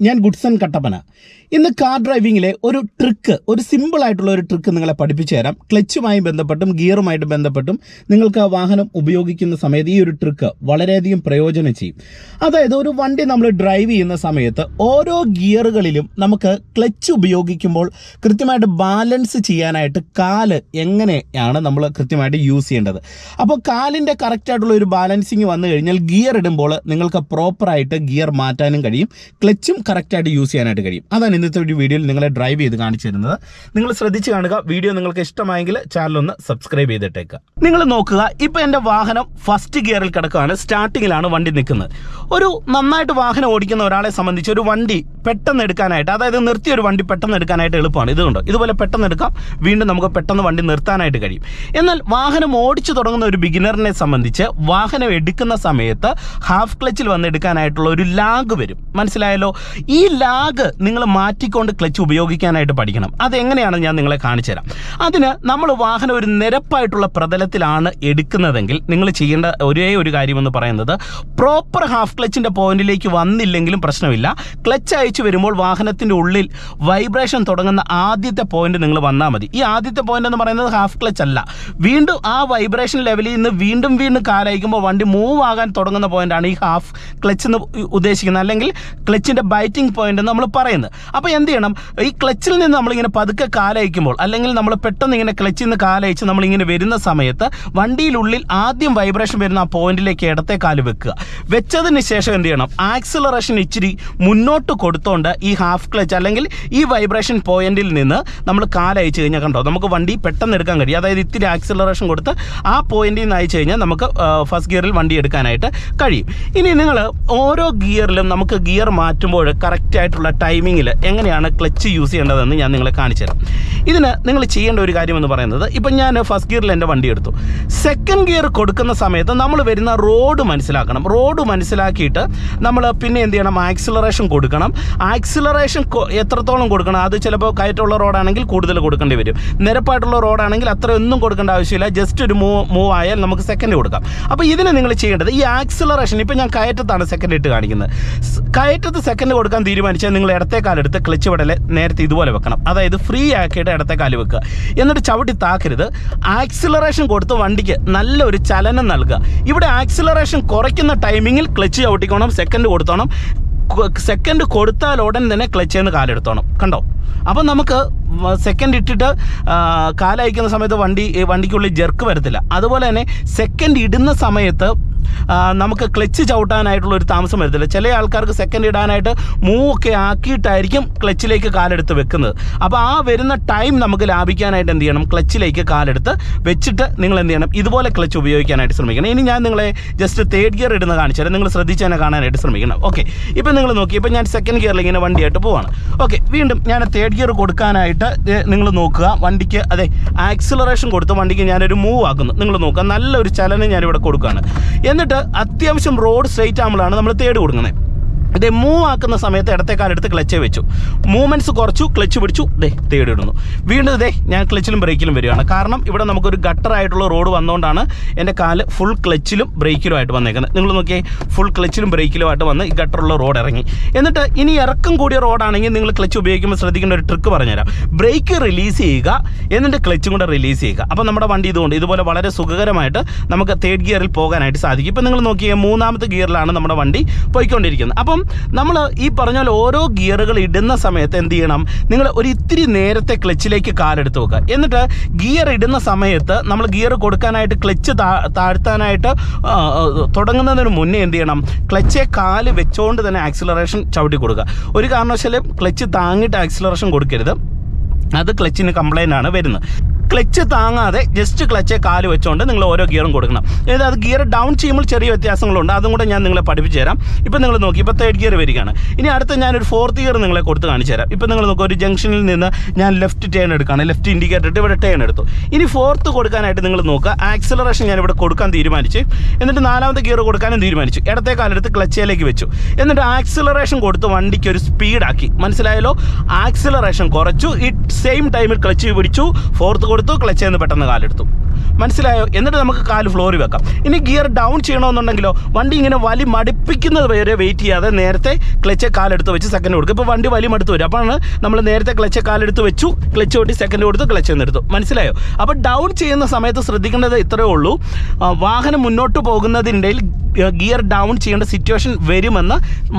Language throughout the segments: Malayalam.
ഞാൻ ഗുഡ്സൺ കട്ടപ്പന. ഇന്ന് കാർ ഡ്രൈവിങ്ങിലെ ഒരു ട്രിക്ക് ഒരു സിമ്പിൾ ആയിട്ടുള്ള ഒരു ട്രിക്ക് നിങ്ങളെ പഠിപ്പിച്ചു തരാം. ക്ലച്ചുമായി ബന്ധപ്പെട്ടും ഗിയറുമായിട്ട് ബന്ധപ്പെട്ടും നിങ്ങൾക്ക് ആ വാഹനം ഉപയോഗിക്കുന്ന സമയത്ത് ഈ ഒരു ട്രിക്ക് വളരെയധികം പ്രയോജനം ചെയ്യും. അതായത് ഒരു വണ്ടി നമ്മൾ ഡ്രൈവ് ചെയ്യുന്ന സമയത്ത് ഓരോ ഗിയറുകളിലും നമുക്ക് ക്ലച്ച് ഉപയോഗിക്കുമ്പോൾ കൃത്യമായിട്ട് ബാലൻസ് ചെയ്യാനായിട്ട് കാൽ എങ്ങനെയാണ് നമ്മൾ കൃത്യമായിട്ട് യൂസ് ചെയ്യേണ്ടത്. അപ്പോൾ കാലിന്റെ കറക്റ്റായിട്ടുള്ള ഒരു ബാലൻസിങ് വന്നു കഴിഞ്ഞാൽ ഗിയർ ഇടുമ്പോൾ നിങ്ങൾക്ക് പ്രോപ്പറായിട്ട് ഗിയർ മാറ്റാനും കഴിയും. ക്ലച്ചും കറക്റ്റായിട്ട് യൂസ് ചെയ്യാനായിട്ട് കഴിയും. അതാണ് ഇന്നത്തെ ഒരു വീഡിയോയിൽ നിങ്ങളെ ഡ്രൈവ് ചെയ്ത് കാണിച്ചു തരുന്നത്. നിങ്ങൾ ശ്രദ്ധിച്ച് കാണുക വീഡിയോ നിങ്ങൾക്ക് ഇഷ്ടമായെങ്കിൽ ചാനൽ ഒന്ന് സബ്സ്ക്രൈബ് ചെയ്തിട്ടേക്കുക നിങ്ങൾ നോക്കുക ഇപ്പോൾ എന്റെ വാഹനം ഫസ്റ്റ് ഗിയറിൽ കിടക്കുകയാണ് സ്റ്റാർട്ടിങ്ങിലാണ് വണ്ടി നിൽക്കുന്നത്. ഒരു നന്നായിട്ട് വാഹനം ഓടിക്കുന്ന ഒരാളെ സംബന്ധിച്ച് ഒരു വണ്ടി പെട്ടെന്ന് എടുക്കാനായിട്ട് അതായത് നിർത്തിയ ഒരു വണ്ടി പെട്ടെന്ന് എടുക്കാനായിട്ട് എളുപ്പമാണ്. ഇതുകൊണ്ട് ഇതുപോലെ പെട്ടെന്ന് എടുക്കാം വീണ്ടും നമുക്ക് പെട്ടെന്ന് വണ്ടി നിർത്താനായിട്ട് കഴിയും. എന്നാൽ വാഹനം ഓടിച്ചു തുടങ്ങുന്ന ഒരു ബിഗിനറിനെ സംബന്ധിച്ച് വാഹനം എടുക്കുന്ന സമയത്ത് ഹാഫ് ക്ലച്ചിൽ വന്ന് എടുക്കാനായിട്ടുള്ള ഒരു ലാഗ് വരും. മനസ്സിലായല്ലോ? ഈ ലാഗ് നിങ്ങൾ മാറ്റിക്കൊണ്ട് ക്ലച്ച് ഉപയോഗിക്കാനായിട്ട് പഠിക്കണം. അതെങ്ങനെയാണ് ഞാൻ നിങ്ങളെ കാണിച്ചു തരാം. അതിന് നമ്മൾ വാഹനം ഒരു നിരപ്പായിട്ടുള്ള പ്രതലത്തിലാണ് എടുക്കുന്നതെങ്കിൽ നിങ്ങൾ ചെയ്യേണ്ട ഒരേ ഒരു കാര്യമെന്ന് പറയുന്നത് പ്രോപ്പർ ഹാഫ് ക്ലച്ചിന്റെ പോയിന്റിലേക്ക് വന്നില്ലെങ്കിലും പ്രശ്നമില്ല. ക്ലച്ച് അയച്ചു വരുമ്പോൾ വാഹനത്തിന്റെ ഉള്ളിൽ വൈബ്രേഷൻ തുടങ്ങുന്ന ആദ്യത്തെ പോയിന്റ് നിങ്ങൾ വന്നാൽ മതി. ഈ ആദ്യത്തെ പോയിന്റ് എന്ന് പറയുന്നത് ഹാഫ് ക്ലച്ച് അല്ല. വീണ്ടും ആ വൈബ്രേഷൻ ലെവലിൽ നിന്ന് വീണ്ടും വീണ്ടും കാലയക്കുമ്പോൾ വണ്ടി മൂവ് ആകാൻ തുടങ്ങുന്ന പോയിന്റാണ് ഈ ഹാഫ് ക്ലച്ച് എന്ന് ഉദ്ദേശിക്കുന്നത്. അല്ലെങ്കിൽ ക്ലച്ചിന്റെ ബൈറ്റിംഗ് പോയിന്റ് നമ്മൾ പറയുന്നത്. അപ്പോൾ എന്ത് ചെയ്യണം? ഈ ക്ലച്ചിൽ നിന്ന് നമ്മളിങ്ങനെ പതുക്കെ കാലയക്കുമ്പോൾ അല്ലെങ്കിൽ നമ്മൾ പെട്ടെന്ന് ഇങ്ങനെ ക്ലച്ചിൽ നിന്ന് കാലയച്ച് നമ്മളിങ്ങനെ വരുന്ന സമയത്ത് വണ്ടിയിലുള്ളിൽ ആദ്യം വൈബ്രേഷൻ വരുന്ന ആ പോയിന്റിലേക്ക് ഇടത്തെ കാൽ വെക്കുക. വെച്ചതിന് ശേഷം എന്ത് ചെയ്യണം? ആക്സിലറേഷൻ ഇച്ചിരി മുന്നോട്ട് കൊടുത്തോണ്ട് ഈ ഹാഫ് ക്ലച്ച് അല്ലെങ്കിൽ ഈ വൈബ്രേഷൻ പോയിന്റിൽ നിന്ന് നമ്മൾ കാലയച്ച് കഴിഞ്ഞാൽ കണ്ടോ നമുക്ക് വണ്ടി പെട്ടെന്ന് എടുക്കാൻ കഴിയും. അതായത് ഇത്തിരി ആക്സിലറേഷൻ കൊടുത്ത് ആ പോയിന്റിൽ നിന്ന് അയച്ചു കഴിഞ്ഞാൽ നമുക്ക് ഫസ്റ്റ് ഗിയറിൽ വണ്ടി എടുക്കാനായിട്ട് കഴിയും. ഇനി നിങ്ങൾ ഓരോ ഗിയറിലും നമുക്ക് ഗിയർ മാറ്റുമ്പോൾ കറക്റ്റ് ആയിട്ടുള്ള ടൈമിങ്ങിൽ എങ്ങനെയാണ് ക്ലച്ച് യൂസ് ചെയ്യേണ്ടതെന്ന് ഞാൻ നിങ്ങളെ കാണിച്ചു തരാം. ഇതിന് നിങ്ങൾ ചെയ്യേണ്ട ഒരു കാര്യമെന്ന് പറയുന്നത് ഇപ്പം ഞാൻ ഫസ്റ്റ് ഗിയറിൽ എന്റെ വണ്ടി എടുത്തു. സെക്കൻഡ് ഗിയർ കൊടുക്കുന്ന സമയത്ത് നമ്മൾ വരുന്ന റോഡ് മനസ്സിലാക്കണം. റോഡ് മനസ്സിലാക്കിയിട്ട് നമ്മൾ പിന്നെ എന്ത് ചെയ്യണം? ആക്സിലറേഷൻ കൊടുക്കണം. ആക്സിലറേഷൻ എത്രത്തോളം കൊടുക്കണം? അത് ചിലപ്പോൾ കയറ്റമുള്ള റോഡാണെങ്കിൽ കൂടുതൽ കൊടുക്കേണ്ടി വരും. നിരപ്പായിട്ടുള്ള റോഡാണെങ്കിൽ അത്രയൊന്നും കൊടുക്കേണ്ട ആവശ്യമില്ല. ജസ്റ്റ് ഒരു മൂവ് മൂവ് ആയാൽ നമുക്ക് സെക്കൻഡ് കൊടുക്കാം. അപ്പോൾ ഇതിന് നിങ്ങൾ ചെയ്യേണ്ടത് ഈ ആക്സിലറേഷൻ ഇപ്പം ഞാൻ കയറ്റത്താണ് സെക്കൻഡ് ഇട്ട് കാണിക്കുന്നത്. കയറ്റത്ത് സെക്കൻഡ് കൊടുക്കാൻ തീരുമാനിച്ചാൽ നിങ്ങൾ ഇടത്തെ കാലെടുത്ത് ക്ലച്ച് വിടലെ നേരത്തെ ഇതുപോലെ വെക്കണം. അതായത് ഫ്രീ ആക്കിയിട്ട് ഇടത്തെ കാൽ വെക്കുക. എന്നിട്ട് ചവിട്ടി താക്കരുത്. ആക്സിലറേഷൻ കൊടുത്ത് വണ്ടിക്ക് നല്ലൊരു ചലനം നൽകുക. ഇവിടെ ആക്സിലറേഷൻ കുറയ്ക്കുന്ന ടൈമിങ്ങിൽ ക്ലച്ച് ചവിട്ടിക്കോണം സെക്കൻഡ് കൊടുത്തോണം. സെക്കൻഡ് കൊടുത്താൽ ഉടൻ തന്നെ ക്ലച്ച് നിന്ന് കാലെടുത്തോണം കണ്ടോ? അപ്പം നമുക്ക് സെക്കൻഡ് ഇട്ടിട്ട് കാലയക്കുന്ന സമയത്ത് വണ്ടി വണ്ടിക്കുള്ളിൽ ജെർക്ക് വരത്തില്ല. അതുപോലെ തന്നെ സെക്കൻഡ് ഇടുന്ന സമയത്ത് നമുക്ക് ക്ലച്ച് ചവിട്ടാനായിട്ടുള്ള ഒരു താമസം വരത്തില്ല. ചില ആൾക്കാർക്ക് സെക്കൻഡ് ഇടാനായിട്ട് മൂവൊക്കെ ആക്കിയിട്ടായിരിക്കും ക്ലച്ചിലേക്ക് കാലെടുത്ത് വെക്കുന്നത്. അപ്പോൾ ആ വരുന്ന ടൈം നമുക്ക് ലാഭിക്കാനായിട്ട് എന്ത് ചെയ്യണം? ക്ലച്ചിലേക്ക് കാലെടുത്ത് വെച്ചിട്ട് നിങ്ങൾ എന്ത് ചെയ്യണം? ഇതുപോലെ ക്ലച്ച് ഉപയോഗിക്കാനായിട്ട് ശ്രമിക്കണം. ഇനി ഞാൻ നിങ്ങളെ ജസ്റ്റ് തേർഡ് ഗിയർ ഇടുന്ന കാണിച്ചാൽ നിങ്ങൾ ശ്രദ്ധിച്ച് തന്നെ കാണാനായിട്ട് ശ്രമിക്കണം. ഓക്കെ ഇപ്പം നിങ്ങൾ നോക്കി. ഇപ്പം ഞാൻ സെക്കൻഡ് ഗിയറിൽ ഇങ്ങനെ വണ്ടിയായിട്ട് പോവാണ്. ഓക്കെ വീണ്ടും ഞാൻ തേർഡ് ഗിയർ കൊടുക്കാനായിട്ട് നിങ്ങൾ നോക്കുക. വണ്ടിക്ക് അതെ ആക്സിലറേഷൻ കൊടുത്ത് വണ്ടിക്ക് ഞാനൊരു മൂവ് ആക്കുന്നു. നിങ്ങൾ നോക്കുക. നല്ലൊരു ചലനം ഞാനിവിടെ കൊടുക്കുകയാണ്. എന്നിട്ട് അത്യാവശ്യം റോഡ് സ്ട്രെയിറ്റ് ആകുമ്പോഴാണ് നമ്മൾ തേട് കൊടുക്കുന്നത്. ഇതേ മൂവ് ആക്കുന്ന സമയത്ത് ഇടത്തേക്കാലെടുത്ത് ക്ലച്ച് വെച്ചു. മൂവ്മെന്റ്സ് കുറച്ചു ക്ലച്ച് പിടിച്ചു ദേ തേടിയിടുന്നു. വീണ്ടും ദേ ഞാൻ ക്ലച്ചിലും ബ്രേക്കിലും വരികയാണ്. കാരണം ഇവിടെ നമുക്കൊരു ഗട്ടറായിട്ടുള്ള റോഡ് വന്നുകൊണ്ടാണ് എന്റെ കാൽ ഫുൾ ക്ലച്ചിലും ബ്രേക്കിലും ആയിട്ട് വന്നേക്കുന്നത്. നിങ്ങൾ നോക്കിയേ ഫുൾ ക്ലച്ചിലും ബ്രേക്കിലും ആയിട്ട് വന്ന് ഈ ഗട്ടറുള്ള റോഡ് ഇറങ്ങി. എന്നിട്ട് ഇനി ഇറക്കം കൂടിയ റോഡാണെങ്കിൽ നിങ്ങൾ ക്ലച്ച് ഉപയോഗിക്കുമ്പോൾ ശ്രദ്ധിക്കേണ്ട ഒരു ട്രിക്ക് പറഞ്ഞുതരാം. ബ്രേക്ക് റിലീസ് ചെയ്യുക എന്നിട്ട് ക്ലച്ചും കൂടെ റിലീസ് ചെയ്യുക. അപ്പോൾ നമ്മുടെ വണ്ടി ഇതുകൊണ്ട് ഇതുപോലെ വളരെ സുഖകരമായിട്ട് നമുക്ക് തേർഡ് ഗിയറിൽ പോകാനായിട്ട് സാധിക്കും. ഇപ്പം നിങ്ങൾ നോക്കിയാൽ മൂന്നാമത്തെ ഗിയറിലാണ് നമ്മുടെ വണ്ടി പോയിക്കൊണ്ടിരിക്കുന്നത്. അപ്പം നമ്മൾ ഈ പറഞ്ഞ പോലെ ഓരോ ഗിയറുകൾ ഇടുന്ന സമയത്ത് എന്ത് ചെയ്യണം? നിങ്ങൾ ഒരു ഇത്തിരി നേരത്തെ ക്ലച്ചിലേക്ക് കാലെടുത്ത് വെക്കുക. എന്നിട്ട് ഗിയർ ഇടുന്ന സമയത്ത് നമ്മൾ ഗിയർ കൊടുക്കാനായിട്ട് ക്ലച്ച് താഴ്ത്താനായിട്ട് തുടങ്ങുന്നതിന് മുന്നേ എന്ത് ചെയ്യണം? ക്ലച്ചെ കാൽ വെച്ചുകൊണ്ട് തന്നെ ആക്സിലറേഷൻ ചവിട്ടി കൊടുക്കുക. ഒരു കാരണവശാലും ക്ലച്ച് താങ്ങിയിട്ട് ആക്സിലറേഷൻ കൊടുക്കരുത്. അത് ക്ലച്ചിന് കംപ്ലൈന്റ് ആണ് വരുന്നത്. ക്ലച്ച് താങ്ങാതെ ജസ്റ്റ് ക്ലച്ച് കാൽ വെച്ചുകൊണ്ട് നിങ്ങൾ ഓരോ ഗിയറും കൊടുക്കണം. അതായത് അത് ഗിയർ ഡൗൺ ചെയ്യുമ്പോൾ ചെറിയ വ്യത്യാസങ്ങളുണ്ട്. അതും കൂടെ ഞാൻ നിങ്ങളെ പഠിപ്പിച്ചു തരാം. ഇപ്പം നിങ്ങൾ നോക്കി ഇപ്പോൾ തേർഡ് ഗിയർ വരികയാണ്. ഇനി അടുത്ത ഞാനൊരു ഫോർത്ത് ഗിയർ നിങ്ങളെ കൊടുത്ത് കാണിച്ചു തരാം. ഇപ്പം നിങ്ങൾ നോക്കുക ഒരു ജംഗ്ഷനിൽ നിന്ന് ഞാൻ ലെഫ്റ്റ് ടേൺ എടുക്കുകയാണ്. ലെഫ്റ്റ് ഇൻഡിക്കേറ്റർ ഇട്ട് ഇവിടെ ടേൺ എടുത്തു. ഇനി ഫോർത്ത് കൊടുക്കാനായിട്ട് നിങ്ങൾ നോക്കുക. ആക്സിലറേഷൻ ഞാൻ ഇവിടെ കൊടുക്കാൻ തീരുമാനിച്ചു. എന്നിട്ട് നാലാമത്തെ ഗിയർ കൊടുക്കാനും തീരുമാനിച്ചു. ഇടത്തെ കാലെടുത്ത് ക്ലച്ചയിലേക്ക് വെച്ചു. എന്നിട്ട് ആക്സിലറേഷൻ കൊടുത്ത് വണ്ടിക്ക് ഒരു സ്പീഡാക്കി മനസ്സിലായല്ലോ? ആക്സിലറേഷൻ കുറച്ചു. ഈ സെയിം ടൈമിൽ ക്ലച്ച് പിടിച്ചു. ഫോർത്ത് കൊടുത്തു ക്ലച്ച് എന്ന് പെട്ടെന്ന് കാലെടുത്തു. മനസ്സിലായോ? എന്നിട്ട് നമുക്ക് കാൽ ഫ്ലോറിൽ വെക്കാം. ഇനി ഗിയർ ഡൗൺ ചെയ്യണമെന്നുണ്ടെങ്കിലോ വണ്ടി ഇങ്ങനെ വലി മടുപ്പിക്കുന്നത് വരെ വെയിറ്റ് ചെയ്യാതെ നേരത്തെ ക്ലച്ച് കാലെടുത്ത് വെച്ച് സെക്കൻഡ് കൊടുക്കും. ഇപ്പോൾ വണ്ടി വലി മടുത്ത് വരും. അപ്പോഴാണ് നമ്മൾ നേരത്തെ ക്ലച്ച് കാലെടുത്ത് വെച്ചു ക്ലച്ച് കൊട്ടി സെക്കൻഡ് കൊടുത്ത് ക്ലച്ച് എന്നെടുത്തു മനസ്സിലായോ? അപ്പോൾ ഡൗൺ ചെയ്യുന്ന സമയത്ത് ശ്രദ്ധിക്കേണ്ടത് ഇത്രയേ ഉള്ളൂ. വാഹനം മുന്നോട്ട് പോകുന്നതിന്റെ ഗിയർ ഡൗൺ ചെയ്യേണ്ട സിറ്റുവേഷൻ വരുമെന്ന്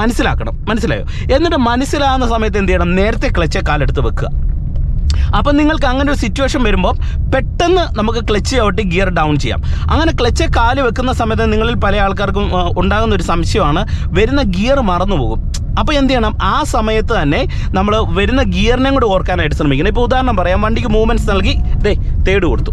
മനസ്സിലാക്കണം. മനസ്സിലായോ? എന്നിട്ട് മനസ്സിലാകുന്ന സമയത്ത് എന്ത് ചെയ്യണം? നേരത്തെ ക്ലച്ച് കാലെടുത്ത് വെക്കുക. അപ്പം നിങ്ങൾക്ക് അങ്ങനെ ഒരു സിറ്റുവേഷൻ വരുമ്പോൾ പെട്ടെന്ന് നമുക്ക് ക്ലച്ച് ചവിട്ടി ഗിയർ ഡൗൺ ചെയ്യാം. അങ്ങനെ ക്ലച്ച് കാൽ വെക്കുന്ന സമയത്ത് നിങ്ങളിൽ പല ആൾക്കാർക്കും ഉണ്ടാകുന്ന ഒരു സംശയമാണ്. വരുന്ന ഗിയർ മറന്നു പോകും. അപ്പോൾ എന്ത് ചെയ്യണം? ആ സമയത്ത് തന്നെ നമ്മൾ വരുന്ന ഗിയറിനെയും കൂടെ ഓർക്കാനായിട്ട് ശ്രമിക്കണം. ഇപ്പോൾ ഉദാഹരണം പറയാം. വണ്ടിക്ക് മൂവ്മെന്റ്സ് നൽകി ദേ തേട് കൊടുത്തു.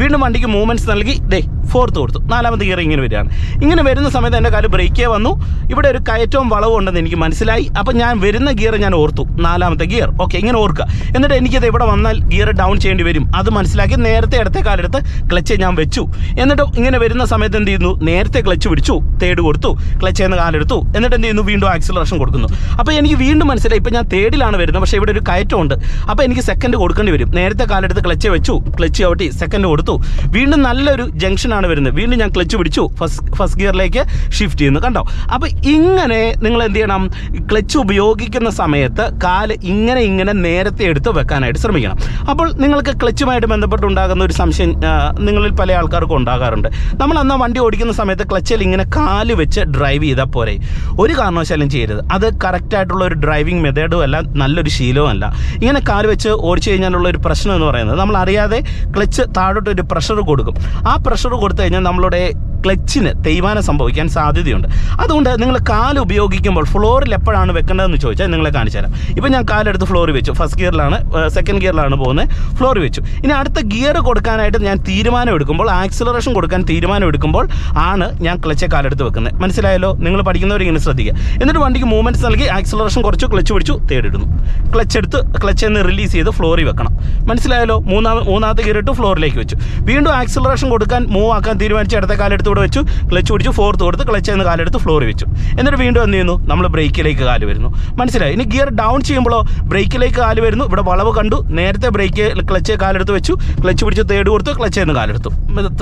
വീണ്ടും വണ്ടിക്ക് മൂവ്മെന്റ്സ് നൽകി ദേ ഫോർത്ത് കൊടുത്തു. നാലാമത്തെ ഗിയർ ഇങ്ങനെ വരികയാണ്. ഇങ്ങനെ വരുന്ന സമയത്ത് എന്റെ കാൽ ബ്രേക്കേ വന്നു. ഇവിടെ ഒരു കയറ്റവും വളവും ഉണ്ടെന്ന് എനിക്ക് മനസ്സിലായി. അപ്പം ഞാൻ വരുന്ന ഗിയർ ഞാൻ ഓർത്തു. നാലാമത്തെ ഗിയർ ഓക്കെ ഇങ്ങനെ ഓർക്കുക. എന്നിട്ട് എനിക്കത് ഇവിടെ വന്നാൽ ഗിയർ ഡൗൺ ചെയ്യേണ്ടി വരും. അത് മനസ്സിലാക്കി നേരത്തെ ഇടത്തെ കാലെടുത്ത് ക്ലച്ച് ഞാൻ വെച്ചു. എന്നിട്ട് ഇങ്ങനെ വരുന്ന സമയത്ത് എന്ത് ചെയ്യുന്നു? നേരത്തെ ക്ലച്ച് പിടിച്ചു. തേർഡ് കൊടുത്തു. ക്ലച്ച് എന്ന് കാലെടുത്തു. എന്നിട്ട് എന്ത് ചെയ്യുന്നു? വീണ്ടും ആക്സിലറേഷൻ കൊടുക്കുന്നു. അപ്പോൾ എനിക്ക് വീണ്ടും മനസ്സിലായി. ഇപ്പം ഞാൻ തേർഡിലാണ് വരുന്നത്. പക്ഷേ ഇവിടെ ഒരു കയറ്റമുണ്ട് അപ്പോൾ എനിക്ക് സെക്കൻഡ് കൊടുക്കേണ്ടി വരും. നേരത്തെ കാലെടുത്ത് ക്ലച്ച് വെച്ചു. ക്ലച്ച് ചവിട്ടി സെക്കൻഡ് കൊടുത്തു. വീണ്ടും നല്ലൊരു ജംഗ്ഷനാണ് വരുന്നത്. വീണ്ടും ഞാൻ ക്ലച്ച് പിടിച്ചു. ഫസ്റ്റ് ഫസ്റ്റ് ഗിയറിലേക്ക് ഷിഫ്റ്റ് ചെയ്യുന്നു. കണ്ടോ? അപ്പോൾ ഇങ്ങനെ നിങ്ങൾ എന്ത് ചെയ്യണം? ക്ലച്ച് ഉപയോഗിക്കുന്ന സമയത്ത് കാൽ ഇങ്ങനെ ഇങ്ങനെ നേരത്തെ എടുത്ത് വെക്കാനായിട്ട് ശ്രമിക്കണം. അപ്പോൾ നിങ്ങൾക്ക് ക്ലച്ചുമായിട്ട് ബന്ധപ്പെട്ടുണ്ടാകുന്ന ഒരു സംശയം നിങ്ങളിൽ പല ആൾക്കാർക്കും ഉണ്ടാകാറുണ്ട്. നമ്മൾ അന്ന് വണ്ടി ഓടിക്കുന്ന സമയത്ത് ക്ലച്ചിൽ ഇങ്ങനെ കാൽ വെച്ച് ഡ്രൈവ് ചെയ്താൽ പോരെ. ഒരു കാരണവശാലും ചെയ്യരുത്. അത് കറക്റ്റായിട്ടുള്ള ഒരു ഡ്രൈവിംഗ് മെത്തേഡും അല്ല നല്ലൊരു ശീലവും അല്ല. ഇങ്ങനെ കാൽ വെച്ച് ഓടിച്ചു കഴിഞ്ഞാലുള്ള ഒരു പ്രശ്നം എന്ന് പറയുന്നത് നമ്മൾ അറിയാതെ ക്ലച്ച് താഴോട്ട് ഒരു പ്രഷർ കൊടുക്കും. ആ പ്രഷർ കൊടുത്തു കഴിഞ്ഞാൽ നമ്മളുടെ ക്ലച്ചിന് തേയ്മാനം സംഭവിക്കാൻ സാധ്യതയുണ്ട്. അതുകൊണ്ട് നിങ്ങൾ കാൽ ഉപയോഗിക്കുമ്പോൾ ഫ്ലോറിൽ എപ്പോഴാണ് വെക്കേണ്ടതെന്ന് ചോദിച്ചാൽ നിങ്ങളെ കാണിച്ചു തരാം. ഇപ്പം ഞാൻ കാലെടുത്ത് ഫ്ലോറിൽ വെച്ചു. ഫസ്റ്റ് ഗിയറിലാണ് സെക്കൻഡ് ഗിയറിലാണ് പോകുന്നത്. ഫ്ലോറിൽ വെച്ചു. ഇനി അടുത്ത ഗിയർ കൊടുക്കാനായിട്ട് ഞാൻ തീരുമാനം എടുക്കുമ്പോൾ ആക്സിലറേഷൻ കൊടുക്കാൻ തീരുമാനം എടുക്കുമ്പോൾ ആണ് ഞാൻ ക്ലച്ച് കാലെടുത്ത് വെക്കുന്നത്. മനസ്സിലായല്ലോ? നിങ്ങൾ പഠിക്കുന്നവർ ഇങ്ങനെ ശ്രദ്ധിക്കുക. എന്നിട്ട് വണ്ടിക്ക് മൂവ്മെന്റ്സ് നൽകി ആക്സിലറേഷൻ കുറച്ച് ക്ലച്ച് പിടിച്ചു തേടിടുന്നു ക്ലച്ച് എടുത്ത് ക്ലച്ച് എന്ന് റിലീസ് ചെയ്ത് ഫ്ലോറിൽ വെക്കണം. മനസ്സിലായല്ലോ? മൂന്നാം മൂന്നാമത്തെ ഗിയർ ഇട്ട് ഫ്ലോറിലേക്ക് വെച്ചു. വീണ്ടും ആക്സിലറേഷൻ കൊടുക്കാൻ മൂവ് ആക്കാൻ തീരുമാനിച്ച് അടുത്ത കാലെടുത്ത് ഇവിടെ വെച്ചു ക്ലച്ച് പിടിച്ചു ഫോർത്ത് കൊടുത്ത് ക്ലച്ച് എന്ന് കാലെടുത്ത് ഫ്ലോറിൽ വെച്ചു. എന്നിട്ട് വീണ്ടും എന്ത് ചെയ്യുന്നു? നമ്മൾ ബ്രേക്കിലേക്ക് കാൽ വരുന്നു. മനസ്സിലായി? ഇനി ഗിയർ ഡൗൺ ചെയ്യുമ്പോൾ ബ്രേക്കിലേക്ക് കാൽ വരുന്നു. ഇവിടെ വളവ് കണ്ടു. നേരത്തെ ബ്രേക്ക് ക്ലച്ച് കാലെടുത്ത് വെച്ചു. ക്ലച്ച് പിടിച്ച് തേട് കൊടുത്ത് ക്ലച്ച് എന്ന് കാലെടുത്തു.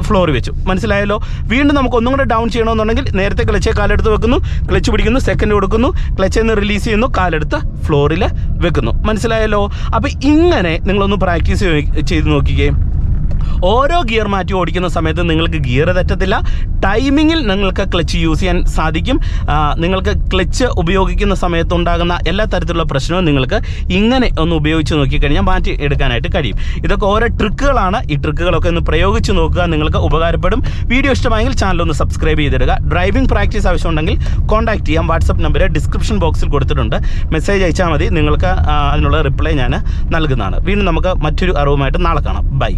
ഫ്ലോറിൽ വെച്ചു. മനസ്സിലായല്ലോ? വീണ്ടും നമുക്ക് ഒന്നും കൂടെ ഡൗൺ ചെയ്യണമെന്നുണ്ടെങ്കിൽ നേരത്തെ ക്ലച്ച് കാലെടുത്ത് വെക്കുന്നു. ക്ലച്ച് പിടിക്കുന്നു സെക്കൻഡ് കൊടുക്കുന്നു. ക്ലച്ച് എന്ന് റിലീസ് ചെയ്യുന്നു. കാലെടുത്ത് ഫ്ലോറിൽ വെക്കുന്നു. മനസ്സിലായല്ലോ? അപ്പോൾ ഇങ്ങനെ നിങ്ങളൊന്ന് പ്രാക്ടീസ് ചെയ്ത് നോക്കിക്കേ. ഓരോ ഗിയർ മാറ്റി ഓടിക്കുന്ന സമയത്ത് നിങ്ങൾക്ക് ഗിയർ തെറ്റത്തില്ല. ടൈമിങ്ങിൽ നിങ്ങൾക്ക് ക്ലച്ച് യൂസ് ചെയ്യാൻ സാധിക്കും. നിങ്ങൾക്ക് ക്ലച്ച് ഉപയോഗിക്കുന്ന സമയത്ത് ഉണ്ടാകുന്ന എല്ലാ തരത്തിലുള്ള പ്രശ്നവും നിങ്ങൾക്ക് ഇങ്ങനെ ഒന്ന് ഉപയോഗിച്ച് നോക്കിക്കഴിഞ്ഞാൽ മാറ്റി എടുക്കാനായിട്ട് കഴിയും. ഇതൊക്കെ ഓരോ ട്രിക്കുകളാണ്. ഈ ട്രിക്കുകളൊക്കെ ഒന്ന് പ്രയോഗിച്ച് നോക്കുക നിങ്ങൾക്ക് ഉപകാരപ്പെടും. വീഡിയോ ഇഷ്ടമായെങ്കിൽ ചാനൽ ഒന്ന് സബ്സ്ക്രൈബ് ചെയ്തിടുക. ഡ്രൈവിംഗ് പ്രാക്ടീസ് ആവശ്യമുണ്ടെങ്കിൽ കോൺടാക്ട് ചെയ്യാം. വാട്സപ്പ് നമ്പർ ഡിസ്ക്രിപ്ഷൻ ബോക്സിൽ കൊടുത്തിട്ടുണ്ട്. മെസ്സേജ് അയച്ചാൽ മതി. നിങ്ങൾക്ക് അതിനുള്ള റിപ്ലൈ ഞാൻ നൽകുന്നതാണ്. വീണ്ടും നമുക്ക് മറ്റൊരു അറിവുമായിട്ട് നാളെ കാണാം. ബൈ